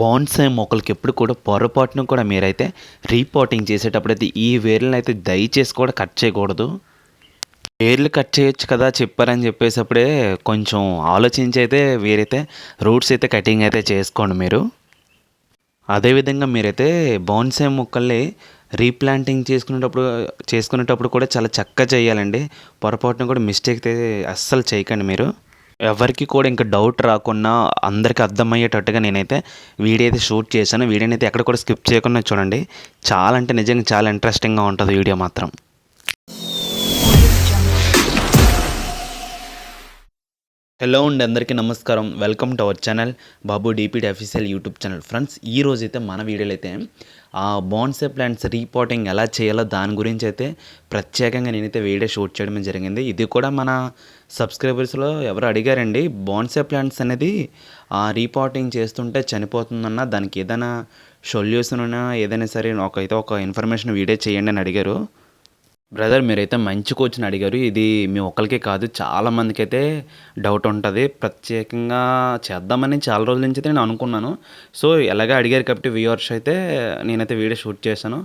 Bonsai మొక్కలకి ఎప్పుడు కూడా పొరపాటును కూడా మీరైతే రీపాటింగ్ చేసేటప్పుడైతే ఈ వేర్లను అయితే దయచేసి కూడా కట్ చేయకూడదు. వేర్లు కట్ చేయొచ్చు కదా చెప్పారని చెప్పేసప్పుడే కొంచెం ఆలోచించి అయితే వీరైతే రూట్స్ అయితే కటింగ్ అయితే చేసుకోండి మీరు. అదేవిధంగా మీరైతే బోన్సాయ్ మొక్కల్ని రీప్లాంటింగ్ చేసుకునేటప్పుడు చేసుకునేటప్పుడు కూడా చాలా చక్కగా చేయాలండి. పొరపాటున కూడా మిస్టేక్ అయితే అస్సలు చేయకండి మీరు. ఎవరికి కూడా ఇంకా డౌట్ రాకుండా అందరికీ అర్థమయ్యేటట్టుగా నేనైతే వీడియో అయితే షూట్ చేశాను. వీడియోని అయితే ఎక్కడ కూడా స్కిప్ చేయకుండా చూడండి. చాలా అంటే నిజంగా చాలా ఇంట్రెస్టింగ్గా ఉంటుంది వీడియో మాత్రం. హలో అండి అందరికీ నమస్కారం. Welcome to our channel Babu DPD official YouTube channel friends ఈ రోజు అయితే మన వీడియోలో అయితే ఆ బాన్సే ప్లాంట్స్ రీపోటింగ్ ఎలా చేయాలో దాని గురించి అయితే ప్రత్యేకంగా నేనైతే వీడియో షూట్ చేయడం జరిగింది. ఇది కూడా మన సబ్స్క్రైబర్స్లో ఎవరు అడిగారండి బాన్సే ప్లాంట్స్ అనేది ఆ రీపోటింగ్ చేస్తుంటే చనిపోతుందన్న దానికి ఏదైనా సొల్యూషన్ ఉన్నా ఏదైనా సరే ఒక అయితే ఒక ఇన్ఫర్మేషన్ వీడియో చేయండి అని అడిగారు. బ్రదర్ మీరైతే మంచి కోచ్ని అడిగారు. ఇది మీ ఒక్కరికే కాదు చాలా మందికి అయితే డౌట్ ఉంటుంది. ప్రత్యేకంగా చేద్దామని చాలా రోజుల నుంచి అయితే నేను అనుకున్నాను. సో ఎలాగ అడిగారు కాబట్టి వ్యూవర్స్ అయితే నేనైతే వీడియో షూట్ చేశాను.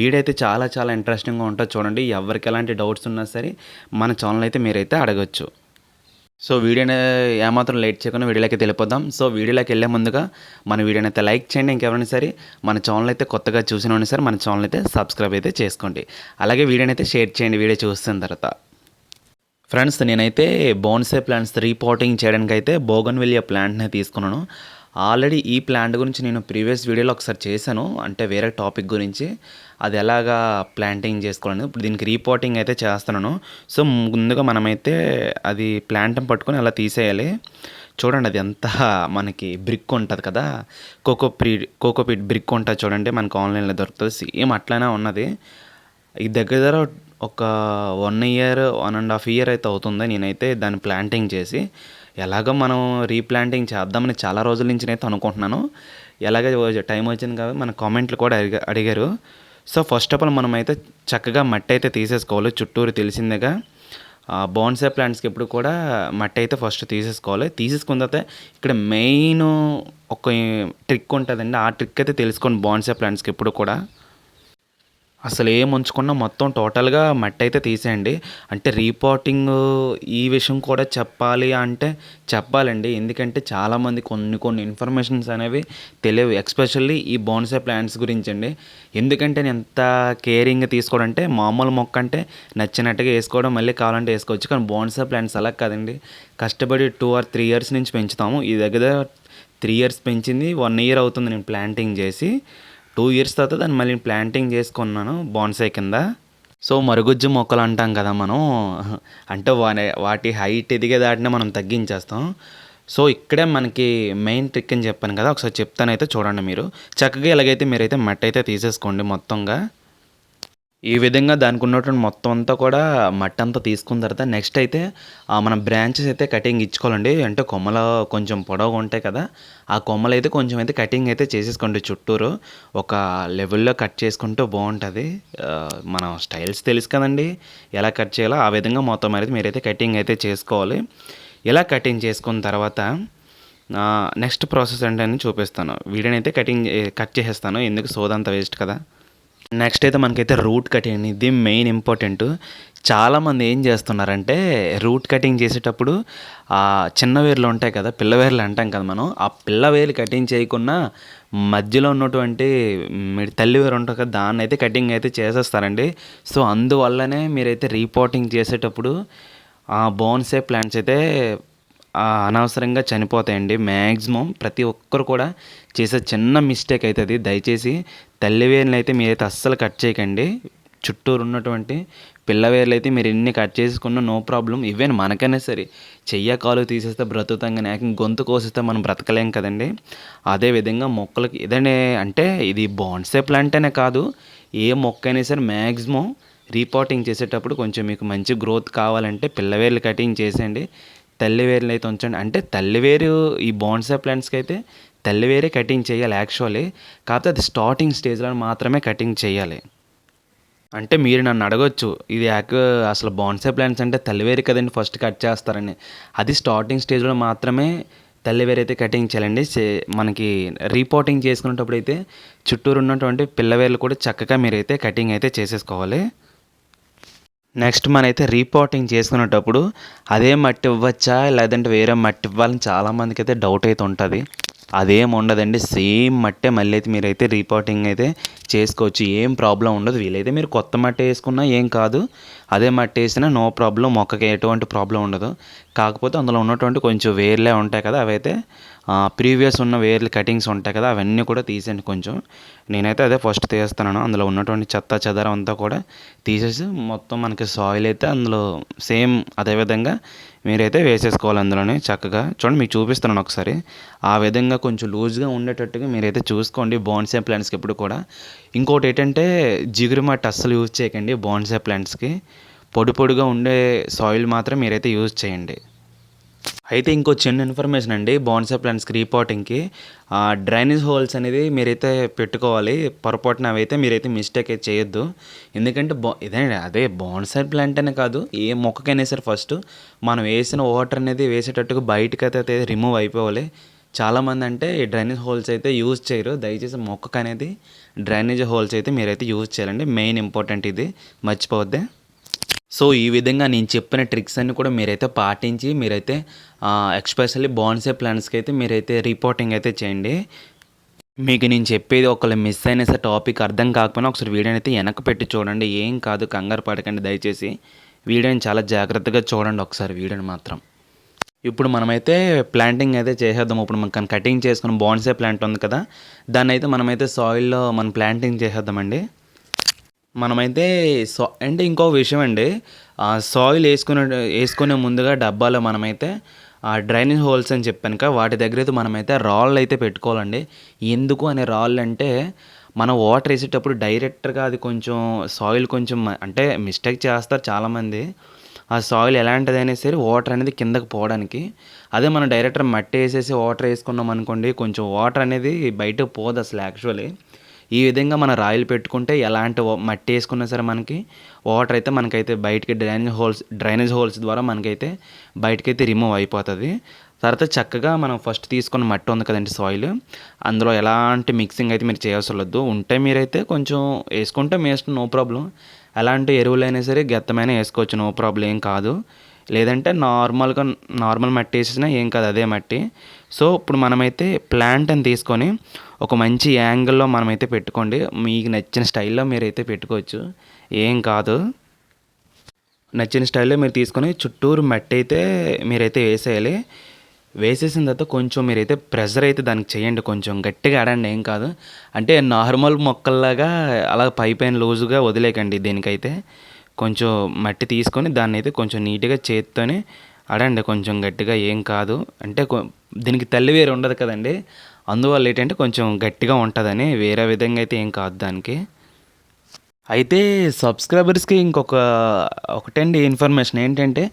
వీడియో అయితే చాలా చాలా ఇంట్రెస్టింగ్గా ఉంటుంది చూడండి. ఎవరికి ఎలాంటి డౌట్స్ ఉన్నా సరే మన ఛానల్ అయితే మీరైతే అడగచ్చు. సో వీడియోని ఏమాత్రం లేట్ చేయకుండా వీడియోలోకి వెళ్ళిపోదాం. సో వీడియోలోకి వెళ్ళే ముందుగా మన వీడియోని అయితే లైక్ చేయండి ఇంకెవరైనా సరే. మన ఛానల్ అయితే కొత్తగా చూసిన సరే మన ఛానల్ అయితే సబ్స్క్రైబ్ అయితే చేసుకోండి. అలాగే వీడియోని అయితే షేర్ చేయండి వీడియో చూస్తున్న తర్వాత. ఫ్రెండ్స్ నేనైతే బోన్సే ప్లాంట్స్ రీపోటింగ్ చేయడానికి అయితే బోగన్విలియా ప్లాంట్ని తీసుకున్నాను. ఆల్రెడీ ఈ ప్లాంట్ గురించి నేను ప్రీవియస్ వీడియోలో ఒకసారి చేశాను. అంటే వేరే టాపిక్ గురించి. అది ఎలాగా ప్లాంటింగ్ చేసుకోవాలని. ఇప్పుడు దీనికి రీపోటింగ్ అయితే చేస్తున్నాను. సో ముందుగా మనమైతే అది ప్లాంట్ని పట్టుకొని అలా తీసేయాలి. చూడండి అది ఎంత మనకి బ్రిక్ ఉంటుంది కదా. కోకో ప్రీ కోకోపీట్ బ్రిక్ ఉంటుంది చూడండి మనకు ఆన్లైన్లో దొరుకుతుంది. సేమ్ అట్లానే ఉన్నది. ఈ దగ్గర దగ్గర ఒక one year one and half year అయితే అవుతుంది నేనైతే దాన్ని ప్లాంటింగ్ చేసి. ఎలాగో మనం రీప్లాంటింగ్ చేద్దామని చాలా రోజుల నుంచి అయితే అనుకుంటున్నాను. ఎలాగ టైం వచ్చింది కాబట్టి మన కామెంట్లు కూడా అడిగా అడిగారు. సో ఫస్ట్ ఆఫ్ ఆల్ మనం అయితే చక్కగా మట్టి అయితే తీసేసుకోవాలి. చుట్టూరు తెలిసిందేగా. బోన్సే ప్లాంట్స్కి ఎప్పుడు కూడా మట్టి అయితే ఫస్ట్ తీసేసుకోవాలి. తీసేసుకున్న తర్వాత ఇక్కడ మెయిన్ ఒక ట్రిక్ ఉంటుందండి. ఆ ట్రిక్ అయితే తెలుసుకోండి బోన్సే ప్లాంట్స్కి ఎప్పుడు కూడా. అసలు ఏం ఉంచకుండా మొత్తం టోటల్గా మట్టి అయితే తీసేయండి. అంటే రీపోర్టింగ్ ఈ విషయం కూడా చెప్పాలి అంటే చెప్పాలండి. ఎందుకంటే చాలామంది కొన్ని కొన్ని ఇన్ఫర్మేషన్స్ అనేవి తెలియవు. ఎక్స్పెషల్లీ ఈ బోన్సే ప్లాంట్స్ గురించి అండి ఎందుకంటే నేను ఎంత కేరింగ్ తీసుకోవడం అంటే మామూలు మొక్క అంటే నచ్చినట్టుగా వేసుకోవడం మళ్ళీ కావాలంటే వేసుకోవచ్చు. కానీ బోన్సే ప్లాంట్స్ అలా కాదండి. కష్టపడి టూ ఆర్ త్రీ ఇయర్స్ నుంచి పెంచుతాము. ఈ దగ్గర త్రీ ఇయర్స్ పెంచింది వన్ ఇయర్ అవుతుంది నేను ప్లాంటింగ్ చేసి. టూ ఇయర్స్ తర్వాత దాన్ని మళ్ళీ ప్లాంటింగ్ చేసుకున్నాను బాన్సై కింద. సో మరుగుజ్జు మొక్కలు అంటాం కదా మనం. అంటే వాటి వాటి హైట్ ఎదిగే దాటినే మనం తగ్గించేస్తాం. సో ఇక్కడే మనకి మెయిన్ ట్రిక్ అని చెప్పాను కదా ఒకసారి చెప్తానైతే చూడండి మీరు. చక్కగా ఎలాగైతే మీరైతే మట్టి అయితే తీసేసుకోండి మొత్తంగా. ఈ విధంగా దానికి ఉన్నటువంటి మొత్తం అంతా కూడా మట్టి అంతా తీసుకున్న తర్వాత నెక్స్ట్ అయితే మన బ్రాంచెస్ అయితే కటింగ్ ఇచ్చుకోవాలండి. అంటే కొమ్మలు కొంచెం పొడవుగా ఉంటాయి కదా ఆ కొమ్మలు అయితే కొంచెం అయితే కటింగ్ అయితే చేసేసుకోండి. చుట్టూరు ఒక లెవెల్లో కట్ చేసుకుంటూ బాగుంటుంది. మన స్టైల్స్ తెలుసు కదండి ఎలా కట్ చేయాలో ఆ విధంగా మొత్తం అయితే మీరైతే కటింగ్ అయితే చేసుకోవాలి. ఇలా కటింగ్ చేసుకున్న తర్వాత నెక్స్ట్ ప్రాసెస్ అంటే చూపిస్తాను. వీడియోని అయితే కటింగ్ కట్ చేసేస్తాను. ఎందుకు సోదంతా వేస్ట్ కదా. నెక్స్ట్ అయితే మనకైతే రూట్ కటింగ్ ఇది మెయిన్ ఇంపార్టెంట్ చాలామంది ఏం చేస్తున్నారంటే రూట్ కటింగ్ చేసేటప్పుడు ఆ చిన్న వేర్లు ఉంటాయి కదా పిల్లవేర్లు అంటాం కదా మనం ఆ పిల్లవేర్లు కటింగ్ చేయకుండా మధ్యలో ఉన్నటువంటి మీరు తల్లి వేరు ఉంటుంది కదా దాన్ని అయితే కటింగ్ అయితే చేసేస్తారండి. సో అందువల్లనే మీరైతే రీపోర్టింగ్ చేసేటప్పుడు ఆ బోన్సే ప్లాంట్స్ అయితే అనవసరంగా చనిపోతాయండి. మ్యాక్సిమం ప్రతి ఒక్కరు కూడా చేసే చిన్న మిస్టేక్ అవుతుంది దయచేసి తల్లివేర్లు అయితే మీరైతే అస్సలు కట్ చేయకండి. చుట్టూరు ఉన్నటువంటి పిల్లవేర్లు అయితే మీరు ఎన్ని కట్ చేసుకున్నా నో ప్రాబ్లం. ఈవెన్ మనకైనా సరే చెయ్య కాలు తీసేస్తే బ్రతుకుతాం కానీ గొంతు కోసిస్తే మనం బ్రతకలేం కదండి. అదేవిధంగా మొక్కలకి ఇదనే అంటే ఇది బాండ్సే ప్లాంట్ కాదు. ఏ మొక్క అయినా సరే మ్యాక్సిమం రీపోర్టింగ్ చేసేటప్పుడు కొంచెం మీకు మంచి గ్రోత్ కావాలంటే పిల్లవేర్లు కటింగ్ చేసేయండి. తల్లివేర్లు అయితే ఉంచండి. అంటే తల్లివేరు ఈ బోన్సా ప్లాంట్స్కి అయితే తల్లివేరే కటింగ్ చేయాలి యాక్చువల్లీ కాకపోతే అది స్టార్టింగ్ స్టేజ్లో మాత్రమే కటింగ్ చేయాలి. అంటే మీరు నన్ను అడగొచ్చు ఇది యాక్ అసలు బాన్సే ప్లాంట్స్ అంటే తల్లివేరు కదండి ఫస్ట్ కట్ చేస్తారని. అది స్టార్టింగ్ స్టేజ్లో మాత్రమే తల్లివేరు అయితే కటింగ్ చేయాలండి. మనకి రీపోర్టింగ్ చేసుకునేటప్పుడు అయితే చుట్టూరు ఉన్నటువంటి పిల్లవేర్లు కూడా చక్కగా మీరైతే కటింగ్ అయితే చేసేసుకోవాలి. నెక్స్ట్ మనైతే రీపోర్టింగ్ చేసుకునేటప్పుడు అదే మట్టి ఇవ్వచ్చా? లేదంటే వేరే మట్టి ఇవ్వాలని చాలామందికి అయితే డౌట్ అయితే ఉంటుంది. అదేం ఉండదండి. సేమ్ మట్టే మళ్ళీ అయితే మీరైతే రీపోర్టింగ్ అయితే చేసుకోవచ్చు. ఏం ప్రాబ్లం ఉండదు. వీలైతే మీరు కొత్త మట్టి వేసుకున్నా ఏం కాదు. అదే మట్టి వేసినా నో ప్రాబ్లం మొక్కకి ఎటువంటి ప్రాబ్లం ఉండదు. కాకపోతే అందులో ఉన్నటువంటి కొంచెం వేర్లే ఉంటాయి కదా అవైతే ప్రీవియస్ ఉన్న వేర్లు కటింగ్స్ ఉంటాయి కదా అవన్నీ కూడా తీసేయండి కొంచెం. నేనైతే అదే ఫస్ట్ తీస్తున్నాను. అందులో ఉన్నటువంటి చెత్త చెదరం అంతా కూడా తీసేసి మొత్తం మనకి సాయిల్ అయితే అందులో సేమ్ అదేవిధంగా మీరైతే వేసేసుకోవాలి అందులోనే చక్కగా. చూడండి మీకు చూపిస్తున్నాను ఒకసారి. ఆ విధంగా కొంచెం లూజ్గా ఉండేటట్టుగా మీరైతే చూసుకోండి బాన్సే ప్లాంట్స్కి ఎప్పుడు కూడా. ఇంకోటి ఏంటంటే జిగురు మట్టి అస్సలు యూజ్ చేయకండి బాన్సే ప్లాంట్స్కి పొడి పొడిగా ఉండే సాయిల్ మాత్రం మీరైతే యూజ్ చేయండి. అయితే ఇంకో చిన్న ఇన్ఫర్మేషన్ అండి బాన్సా ప్లాంట్స్కి రీపోర్టింగ్కి డ్రైనేజ్ హోల్స్ అనేది మీరైతే పెట్టుకోవాలి పొరపాటున అవైతే మీరైతే మిస్టేక్ అయితే చేయొద్దు. ఎందుకంటే బా ఇదే అదే బాన్సా ప్లాంట్ అనే కాదు ఏ మొక్కకైనా సరే ఫస్ట్ మనం వేసిన వాటర్ అనేది వేసేటట్టుగా బయటకి అయితే రిమూవ్ అయిపోవాలి. చాలామంది అంటే ఈ డ్రైనేజ్ హోల్స్ అయితే యూజ్ చేయరు దయచేసి మొక్కకు అనేది డ్రైనేజ్ హోల్స్ అయితే మీరైతే యూజ్ చేయాలండి. మెయిన్ ఇంపార్టెంట్ ఇది మర్చిపోవద్దే. సో ఈ విధంగా నేను చెప్పిన ట్రిక్స్ అన్ని కూడా మీరైతే పాటించి మీరైతే ఎక్స్పెషల్లీ బాన్సే ప్లాన్స్కి అయితే మీరైతే రిపోర్టింగ్ అయితే చేయండి. మీకు నేను చెప్పేది ఒకళ్ళు మిస్ అయిన సరే టాపిక్ అర్థం కాకపోయినా ఒకసారి వీడియోని అయితే వెనక పెట్టి చూడండి. ఏం కాదు కంగారు పడకండి దయచేసి. వీడియోని చాలా జాగ్రత్తగా చూడండి ఒకసారి వీడియోని మాత్రం. ఇప్పుడు మనమైతే ప్లాంటింగ్ అయితే చేసేద్దాం. ఇప్పుడు మనం కటింగ్ చేసుకుని బాన్సే ప్లాంట్ ఉంది కదా దాన్ని అయితే మనమైతే సాయిల్లో మనం ప్లాంటింగ్ చేసేద్దామండి. మనమైతే సో అంటే ఇంకో విషయం అండి. సాయిల్ వేసుకునే వేసుకునే ముందుగా డబ్బాలో మనమైతే ఆ డ్రైనేజ్ హోల్స్ అని చెప్పాను కదా వాటి దగ్గర అయితే మనమైతే రాళ్ళు అయితే పెట్టుకోవాలండి. ఎందుకు అనే రాళ్ళు అంటే మనం వాటర్ వేసేటప్పుడు డైరెక్ట్గా అది కొంచెం సాయిల్ కొంచెం అంటే మిస్టేక్ చేస్తారు చాలామంది. ఆ సాయిల్ ఎలాంటిదైనా సరే వాటర్ అనేది కిందకి పోవడానికి. అదే మనం డైరెక్ట్ మట్టి వేసేసి వాటర్ వేసుకున్నాం అనుకోండి కొంచెం వాటర్ అనేది బయటకు పోదు అసలు యాక్చువల్లీ ఈ విధంగా మన రాయిలు పెట్టుకుంటే ఎలాంటి మట్టి వేసుకున్నా సరే మనకి వాటర్ అయితే మనకైతే బయటికి డ్రైనేజ్ హోల్స్ డ్రైనేజ్ హోల్స్ ద్వారా మనకైతే బయటకైతే రిమూవ్ అయిపోతుంది. తర్వాత చక్కగా మనం ఫస్ట్ తీసుకున్న మట్టి ఉంది కదండి సాయిల్ అందులో ఎలాంటి మిక్సింగ్ అయితే మీరు చేయవసరం ఉంటే మీరైతే కొంచెం వేసుకుంటే మీ నో ప్రాబ్లం ఎలాంటి ఎరువులైనా సరే గెత్తమైన వేసుకోవచ్చు నో ప్రాబ్లం ఏం కాదు. లేదంటే నార్మల్గా నార్మల్ మట్టి వేసేసినా ఏం కాదు అదే మట్టి. సో ఇప్పుడు మనమైతే ప్లాంట్ అని తీసుకొని ఒక మంచి యాంగిల్లో మనమైతే పెట్టుకోండి. మీకు నచ్చిన స్టైల్లో మీరైతే పెట్టుకోవచ్చు. ఏం కాదు. నచ్చిన స్టైల్లో మీరు తీసుకొని చుట్టూరు మట్టి అయితే మీరైతే వేసేయాలి. వేసేసిన తర్వాత కొంచెం మీరైతే ప్రెషర్ అయితే దానికి చేయండి కొంచెం. గట్టిగా ఆడండి ఏం కాదు. అంటే నార్మల్ మొక్కల్లాగా అలా పై పైన లూజుగా వదిలేకండి దీనికైతే. కొంచెం మట్టి తీసుకొని దాన్ని అయితే కొంచెం నీట్గా చేత్తోనే ఆడండి కొంచెం గట్టిగా ఏం కాదు. అంటే దీనికి తల్లి వేరు ఉండదు కదండి. అందువల్ల ఏంటంటే కొంచెం గట్టిగా ఉంటుందని వేరే విధంగా అయితే ఏం కాదు దానికి. అయితే సబ్స్క్రైబర్స్కి ఇంకొక ఒకటండి ఇన్ఫర్మేషన్ ఏంటంటే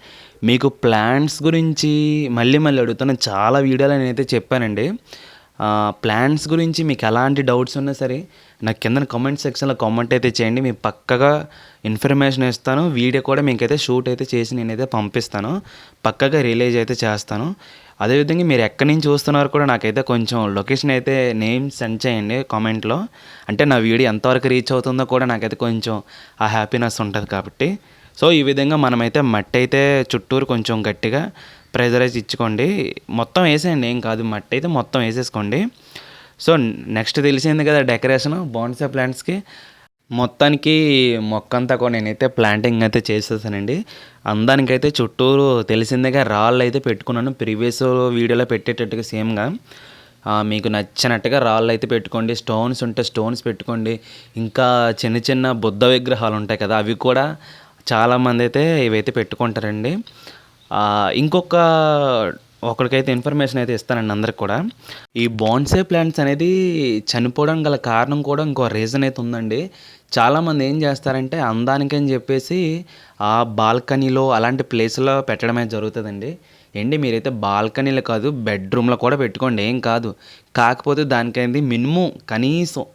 మీకు ప్లాన్స్ గురించి మళ్ళీ మళ్ళీ అడుగుతాను చాలా వీడియోలు నేనైతే చెప్పానండి. ప్లాన్స్ గురించి మీకు ఎలాంటి డౌట్స్ ఉన్నా సరే నాకు కింద కామెంట్ సెక్షన్లో కామెంట్ అయితే చేయండి. మీకు పక్కగా ఇన్ఫర్మేషన్ ఇస్తాను. వీడియో కూడా మీకైతే షూట్ అయితే చేసి నేనైతే పంపిస్తాను. పక్కగా రిలీజ్ అయితే చేస్తాను. అదేవిధంగా మీరు ఎక్కడి నుంచి చూస్తున్నారు కూడా నాకైతే కొంచెం లొకేషన్ అయితే నేమ్ సెండ్ చేయండి కామెంట్లో. అంటే నా వీడియో ఎంతవరకు రీచ్ అవుతుందో కూడా నాకైతే కొంచెం ఆ హ్యాపీనెస్ ఉంటుంది కాబట్టి. సో ఈ విధంగా మనమైతే మట్టి అయితే చుట్టూరు కొంచెం గట్టిగా ప్రెజరైజ్ ఇచ్చుకోండి. మొత్తం వేసేయండి ఏం కాదు. మట్టి అయితే మొత్తం వేసేసుకోండి. సో నెక్స్ట్ తెలిసింది కదా డెకరేషన్ బోన్సా ప్లాంట్స్కి. మొత్తానికి మొక్క అంతా కూడా నేనైతే ప్లాంటింగ్ అయితే చేసేసానండి. అందానికైతే చుట్టూరు తెలిసిందేగా రాళ్ళు అయితే పెట్టుకున్నాను. ప్రీవియస్ వీడియోలో పెట్టేటట్టుగా సేమ్గా. మీకు నచ్చినట్టుగా రాళ్ళు అయితే పెట్టుకోండి. స్టోన్స్ ఉంటే స్టోన్స్ పెట్టుకోండి. ఇంకా చిన్న చిన్న బుద్ధ విగ్రహాలు ఉంటాయి కదా అవి కూడా చాలామంది అయితే ఇవైతే పెట్టుకుంటారండి. ఇంకొక ఒకరికైతే ఇన్ఫర్మేషన్ అయితే ఇస్తానండి అందరికి కూడా. ఈ బాన్సే ప్లాంట్స్ అనేది చనిపోవడం గల కారణం కూడా ఇంకో రీజన్ అయితే ఉందండి. చాలామంది ఏం చేస్తారంటే అందానికి అని చెప్పేసి ఆ బాల్కనీలో అలాంటి ప్లేస్లో పెట్టడమే జరుగుతుందండి. ఏంటి? మీరైతే బాల్కనీలో కాదు బెడ్రూమ్లో కూడా పెట్టుకోండి ఏం కాదు. కాకపోతే దానికైంది మినిమం కనీసం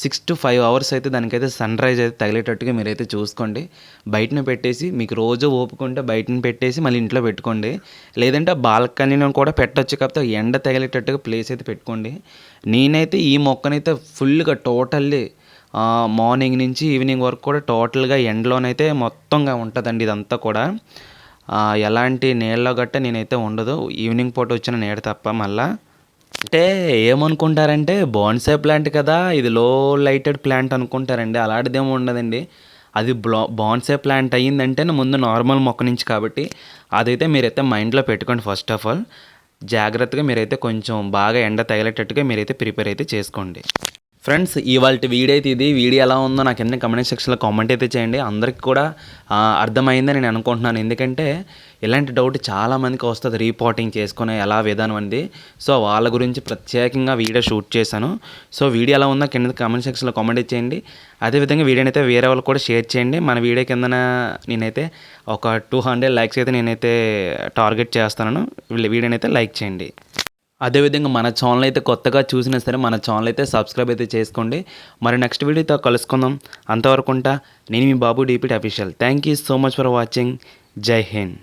సిక్స్ టు ఫైవ్ అవర్స్ అయితే దానికైతే సన్ రైజ్ అయితే తగిలేటట్టుగా మీరైతే చూసుకోండి. బయటను పెట్టేసి మీకు రోజు ఓపుకుంటే బయటన పెట్టేసి మళ్ళీ ఇంట్లో పెట్టుకోండి. లేదంటే బాల్కనీలో కూడా పెట్టొచ్చు కాకపోతే ఎండ తగిలేటట్టుగా ప్లేస్ అయితే పెట్టుకోండి. నేనైతే ఈ మొక్కనైతే ఫుల్గా టోటల్లీ మార్నింగ్ నుంచి ఈవినింగ్ వరకు కూడా టోటల్గా ఎండలోనైతే మొత్తంగా ఉంటుందండి ఇదంతా కూడా. ఎలాంటి నీళ్ళ గట్ట నేనైతే ఉండదు. ఈవినింగ్ పూట వచ్చిన నీడ తప్ప మళ్ళీ. అంటే ఏమనుకుంటారంటే బోన్సే ప్లాంట్ కదా ఇది లో లైటెడ్ ప్లాంట్ అనుకుంటారండి. అలాంటిదేమో ఉండదండి. అది బ్లా బాన్సే ప్లాంట్ అయ్యిందంటే ముందు నార్మల్ మొక్క నుంచి కాబట్టి అదైతే మీరైతే మైండ్లో పెట్టుకోండి ఫస్ట్ ఆఫ్ ఆల్ జాగ్రత్తగా మీరైతే కొంచెం బాగా ఎండ తగిలేటట్టుగా మీరైతే ప్రిపేర్ అయితే చేసుకోండి. ఫ్రెండ్స్ ఇవాళ వీడియో అయితే ఇది వీడియో ఎలా ఉందో నాకు కింద కమెంట్ సెక్షన్లో కామెంట్ అయితే చేయండి. అందరికి కూడా అర్థమైందని నేను అనుకుంటున్నాను. ఎందుకంటే ఇలాంటి డౌట్ చాలామందికి వస్తుంది రీపోర్టింగ్ చేసుకునే ఎలా విధానం అనేది. సో వాళ్ళ గురించి ప్రత్యేకంగా వీడియో షూట్ చేశాను. సో వీడియో ఎలా ఉందో కింద కమెంట్ సెక్షన్లో కామెంట్ చేయండి. అదేవిధంగా వీడియోని అయితే వేరే వాళ్ళకి కూడా షేర్ చేయండి. మన వీడియో కిందన నేనైతే ఒక టూ హండ్రెడ్ లైక్స్ అయితే నేనైతే టార్గెట్ చేస్తాను వీడియోని అయితే లైక్ చేయండి. అదేవిధంగా మన ఛానల్ అయితే కొత్తగా చూసినా సరే మన ఛానల్ అయితే సబ్స్క్రైబ్ అయితే చేసుకోండి. మరి నెక్స్ట్ వీడియోతో కలుసుకుందాం. అంతవరకు ఉంటా. నేను మీ Babu DPT official thank you so much for watching Jai Hind